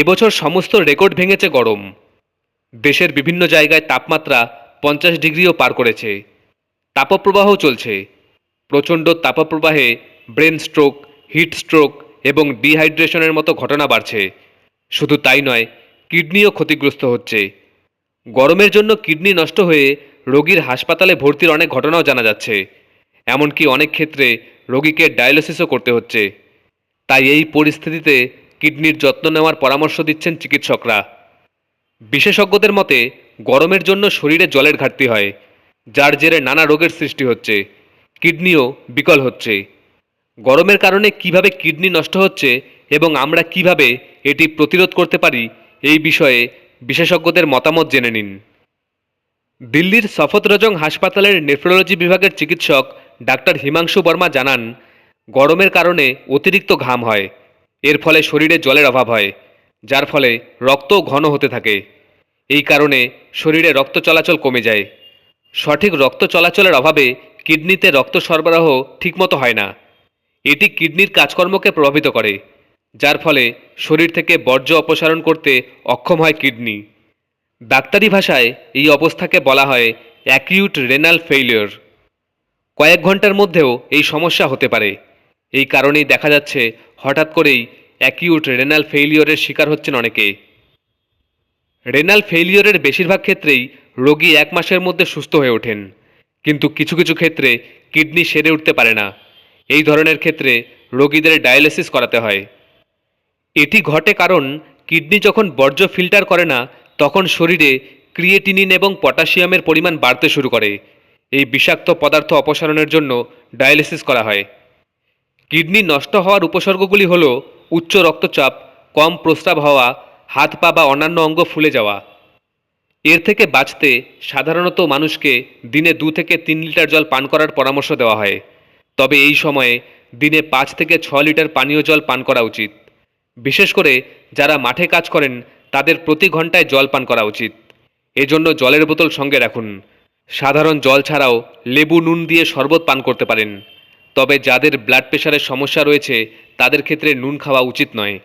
এবছর সমস্ত রেকর্ড ভেঙেছে গরম। দেশের বিভিন্ন জায়গায় তাপমাত্রা পঞ্চাশ ডিগ্রিও পার করেছে। তাপপ্রবাহ চলছে। প্রচণ্ড তাপপ্রবাহে ব্রেন স্ট্রোক, হিট স্ট্রোক এবং ডিহাইড্রেশনের মতো ঘটনা বাড়ছে। শুধু তাই নয়, কিডনিও ক্ষতিগ্রস্ত হচ্ছে। গরমের জন্য কিডনি নষ্ট হয়ে রোগীর হাসপাতালে ভর্তির অনেক ঘটনাও জানা যাচ্ছে। এমনকি অনেক ক্ষেত্রে রোগীকে ডায়ালিসিসও করতে হচ্ছে। তাই এই পরিস্থিতিতে কিডনির যত্ন নেওয়ার পরামর্শ দিচ্ছেন চিকিৎসকরা। বিশেষজ্ঞদের মতে, গরমের জন্য শরীরে জলের ঘাটতি হয়, যার জেরে নানা রোগের সৃষ্টি হচ্ছে, কিডনিও বিকল হচ্ছে। গরমের কারণে কীভাবে কিডনি নষ্ট হচ্ছে এবং আমরা কীভাবে এটি প্রতিরোধ করতে পারি, এই বিষয়ে বিশেষজ্ঞদের মতামত জেনে নিন। দিল্লির সফদরজং হাসপাতালের নেফ্রোলজি বিভাগের চিকিৎসক ডাক্তার হিমাংশু বর্মা জানান, গরমের কারণে অতিরিক্ত ঘাম হয়। এর ফলে শরীরে জলের অভাব হয়, যার ফলে রক্ত ঘন হতে থাকে। এই কারণে শরীরে রক্ত চলাচল কমে যায়। সঠিক রক্ত চলাচলের অভাবে কিডনিতে রক্ত সরবরাহ ঠিকমতো হয় না। এটি কিডনির কাজকর্মকে প্রভাবিত করে, যার ফলে শরীর থেকে বর্জ্য অপসারণ করতে অক্ষম হয় কিডনি। ডাক্তারি ভাষায় এই অবস্থাকে বলা হয় অ্যাকিউট রেনাল ফেইলিওর কয়েক ঘণ্টার মধ্যেও এই সমস্যা হতে পারে। এই কারণেই দেখা যাচ্ছে, হঠাৎ করেই অ্যাকিউট রেনাল ফেইলিওরের শিকার হচ্ছেন অনেকে। রেনাল ফেইলিওরের বেশিরভাগ ক্ষেত্রেই রোগী এক মাসের মধ্যে সুস্থ হয়ে ওঠেন। কিন্তু কিছু কিছু ক্ষেত্রে কিডনি সেরে উঠতে পারে না। এই ধরনের ক্ষেত্রে রোগীদের ডায়ালিসিস করাতে হয়। এটি ঘটে কারণ কিডনি যখন বর্জ্য ফিল্টার করে না, তখন শরীরে ক্রিয়েটিনিন এবং পটাশিয়ামের পরিমাণ বাড়তে শুরু করে। এই বিষাক্ত পদার্থ অপসারণের জন্য ডায়ালিসিস করা হয়। কিডনি নষ্ট হওয়ার উপসর্গগুলি হল উচ্চ রক্তচাপ, কম প্রস্রাব হওয়া, হাত পা বা অন্যান্য অঙ্গ ফুলে যাওয়া। এর থেকে বাঁচতে সাধারণত মানুষকে দিনে দু থেকে তিন লিটার জল পান করার পরামর্শ দেওয়া হয়। তবে এই সময়ে দিনে পাঁচ থেকে ছ লিটার পানীয় জল পান করা উচিত। বিশেষ করে যারা মাঠে কাজ করেন, তাদের প্রতি ঘন্টায় জল পান করা উচিত। এজন্য জলের বোতল সঙ্গে রাখুন। সাধারণ জল ছাড়াও লেবু, নুন দিয়ে শরবত পান করতে পারেন। তবে যাদের ব্লাড প্রেশারের সমস্যা রয়েছে তাদের ক্ষেত্রে নুন খাওয়া উচিত নয়।